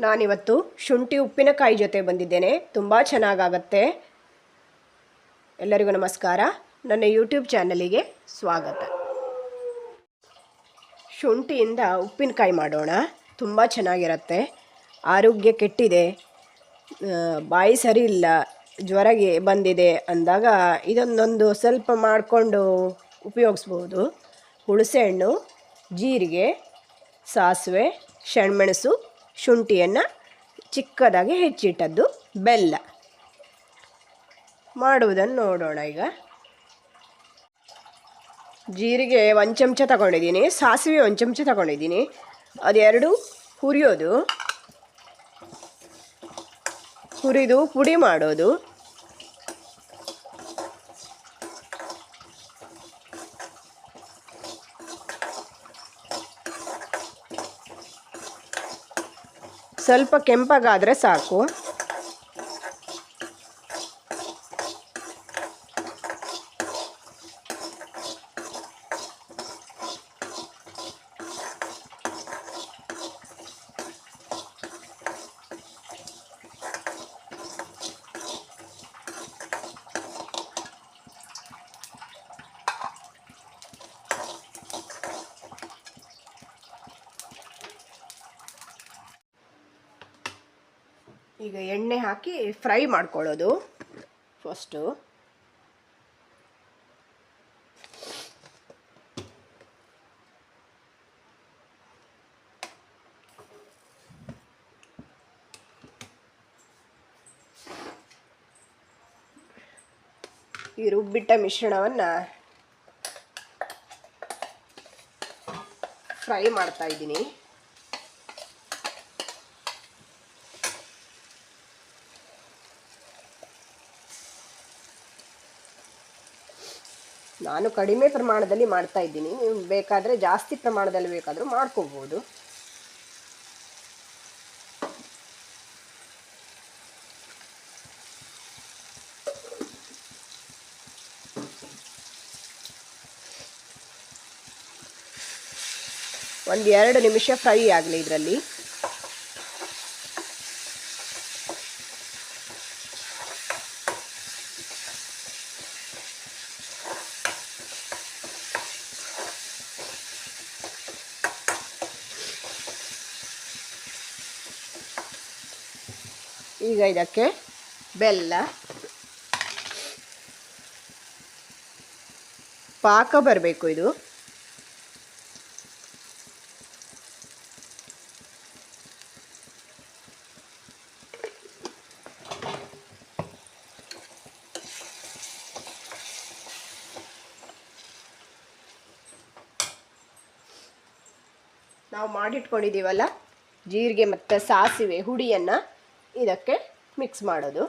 ನಾನಿವತ್ತು ಶುಂಠಿ ಉಪ್ಪಿನಕಾಯಿ ಜೊತೆ ಬಂದಿದ್ದೇನೆ. ತುಂಬ ಚೆನ್ನಾಗಾಗತ್ತೆ. ಎಲ್ಲರಿಗೂ ನಮಸ್ಕಾರ. ನನ್ನ ಯೂಟ್ಯೂಬ್ ಚಾನಲಿಗೆ ಸ್ವಾಗತ. ಶುಂಠಿಯಿಂದ ಉಪ್ಪಿನಕಾಯಿ ಮಾಡೋಣ. ತುಂಬ ಚೆನ್ನಾಗಿರುತ್ತೆ. ಆರೋಗ್ಯ ಕೆಟ್ಟಿದೆ. ಬಾಯಿ ಸರಿ ಇಲ್ಲ. ಜ್ವರಗೆ ಬಂದಿದೆ ಅಂದಾಗ ಇದನ್ನೊಂದು ಸ್ವಲ್ಪ ಮಾಡಿಕೊಂಡು ಉಪಯೋಗಿಸ್ಬೋದು. ಹುಣಸೆಹಣ್ಣು, ಜೀರಿಗೆ, ಸಾಸಿವೆ ಸಣ್ಮೆಣಸು ಶುಂಠಿಯನ್ನು ಚಿಕ್ಕದಾಗಿ ಹೆಚ್ಚಿಟ್ಟದ್ದು, ಬೆಲ್ಲ. ಮಾಡುವುದನ್ನು ನೋಡೋಣ ಈಗ. ಜೀರಿಗೆ ಒಂದು ಚಮಚ ತಗೊಂಡಿದ್ದೀನಿ, ಸಾಸಿವೆ ಒಂದು ಚಮಚ ತಗೊಂಡಿದ್ದೀನಿ. ಅದೆರಡು ಹುರಿಯೋದು. ಹುರಿದು ಪುಡಿ ಮಾಡೋದು. ಸ್ವಲ್ಪ ಕೆಂಪಗಾದರೆ ಸಾಕು. ಈಗ ಎಣ್ಣೆ ಹಾಕಿ ಫ್ರೈ ಮಾಡ್ಕೊಳ್ಳೋದು ಫಸ್ಟು. ಈ ರುಬ್ಬಿಟ್ಟ ಮಿಶ್ರಣವನ್ನು ಫ್ರೈ ಮಾಡ್ತಾ ಇದ್ದೀನಿ. ನಾನು ಕಡಿಮೆ ಪ್ರಮಾಣದಲ್ಲಿ ಮಾಡ್ತಾ ಇದ್ದೀನಿ. ನೀವು ಬೇಕಾದರೆ ಜಾಸ್ತಿ ಪ್ರಮಾಣದಲ್ಲಿ ಬೇಕಾದರೂ ಮಾಡ್ಕೋಬೋದು. ಒಂದು ಎರಡು ನಿಮಿಷ ಫ್ರೈ ಆಗಲಿ ಇದರಲ್ಲಿ. ಈಗ ಇದಕ್ಕೆ ಬೆಲ್ಲ ಪಾಕ ಬರಬೇಕು ಇದು. ನಾವು ಮಾಡಿಟ್ಕೊಂಡಿದ್ದೀವಲ್ಲ ಜೀರಿಗೆ ಮತ್ತು ಸಾಸಿವೆ ಹುಡಿಯನ್ನು. ಇದಕ್ಕೆ ಮಿಕ್ಸ್ ಮಾಡೋದು.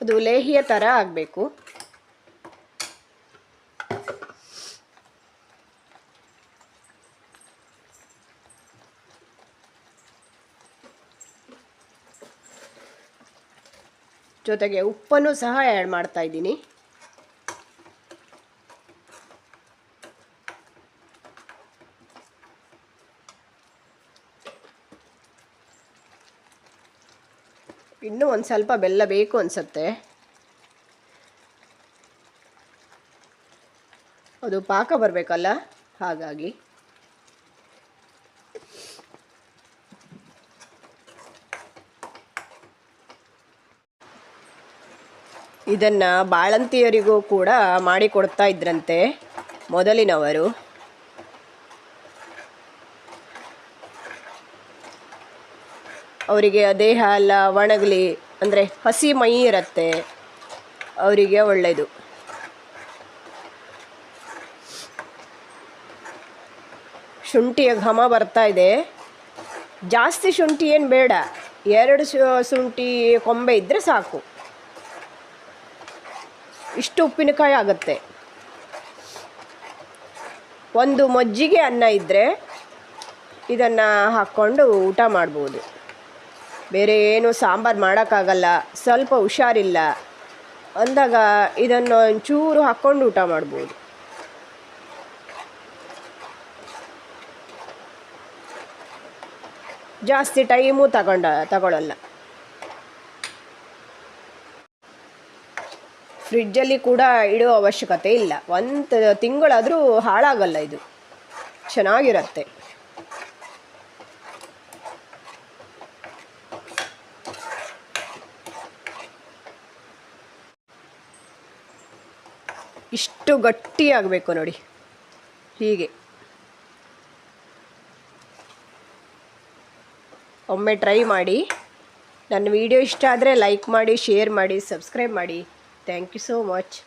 ಅದು ಲೇಹಿಯ ಥರ ಆಗಬೇಕು. ಜೊತೆಗೆ ಉಪ್ಪನ್ನು ಸಹ ಆ್ಯಡ್ ಮಾಡ್ತಾ ಇದ್ದೀನಿ. ಇನ್ನೂ ಒಂದು ಸ್ವಲ್ಪ ಬೆಲ್ಲ ಬೇಕು ಅನಿಸುತ್ತೆ. ಅದು ಪಾಕ ಬರಬೇಕಲ್ಲ? ಹಾಗಾಗಿ. ಇದನ್ನು ಬಾಳಂತಿಯರಿಗೂ ಕೂಡ ಮಾಡಿಕೊಡ್ತಾ ಇದ್ರಂತೆ ಮೊದಲಿನವರು. ಅವರಿಗೆ ದೇಹ ಎಲ್ಲ ಒಣಗಲಿ, ಅಂದರೆ ಹಸಿ ಮೈ ಇರುತ್ತೆ. ಅವರಿಗೆ ಒಳ್ಳೆಯದು ಶುಂಠಿಯ ಘಮ ಬರ್ತಾ ಇದೆ. ಜಾಸ್ತಿ ಶುಂಠಿ ಏನು ಬೇಡ. ಎರಡು ಶುಂಠಿ ಕೊಂಬೆ ಇದ್ದರೆ ಸಾಕು. ಇಷ್ಟು ಉಪ್ಪಿನಕಾಯಿ ಆಗುತ್ತೆ. ಒಂದು ಮಜ್ಜಿಗೆ ಅನ್ನ ಇದ್ದರೆ ಇದನ್ನು ಹಾಕ್ಕೊಂಡು ಊಟ ಮಾಡ್ಬೋದು. ಬೇರೆ ಏನು ಸಾಂಬಾರು ಮಾಡೋಕ್ಕಾಗಲ್ಲ, ಸ್ವಲ್ಪ ಹುಷಾರಿಲ್ಲ ಅಂದಾಗ ಇದನ್ನು ಒಂಚೂರು ಹಾಕ್ಕೊಂಡು ಊಟ ಮಾಡ್ಬೋದು. ಜಾಸ್ತಿ ಟೈಮು ತಗೊಂಡ ತಗೊಳ್ಳಲ್ಲ ಫ್ರಿಡ್ಜಲ್ಲಿ ಕೂಡ ಇಡೋ ಅವಶ್ಯಕತೆ ಇಲ್ಲ. ಒಂದು ತಿಂಗಳಾದರೂ ಹಾಳಾಗಲ್ಲ ಇದು. ಚೆನ್ನಾಗಿರತ್ತೆ. ಇಷ್ಟು ಗಟ್ಟಿಯಾಗಬೇಕು ನೋಡಿ. ಹೀಗೆ. ಒಮ್ಮೆ ಟ್ರೈ ಮಾಡಿ. ನನ್ನ ವಿಡಿಯೋ ಇಷ್ಟ ಆದರೆ ಲೈಕ್ ಮಾಡಿ, ಶೇರ್ ಮಾಡಿ, ಸಬ್ಸ್ಕ್ರೈಬ್ ಮಾಡಿ. Thank you so much.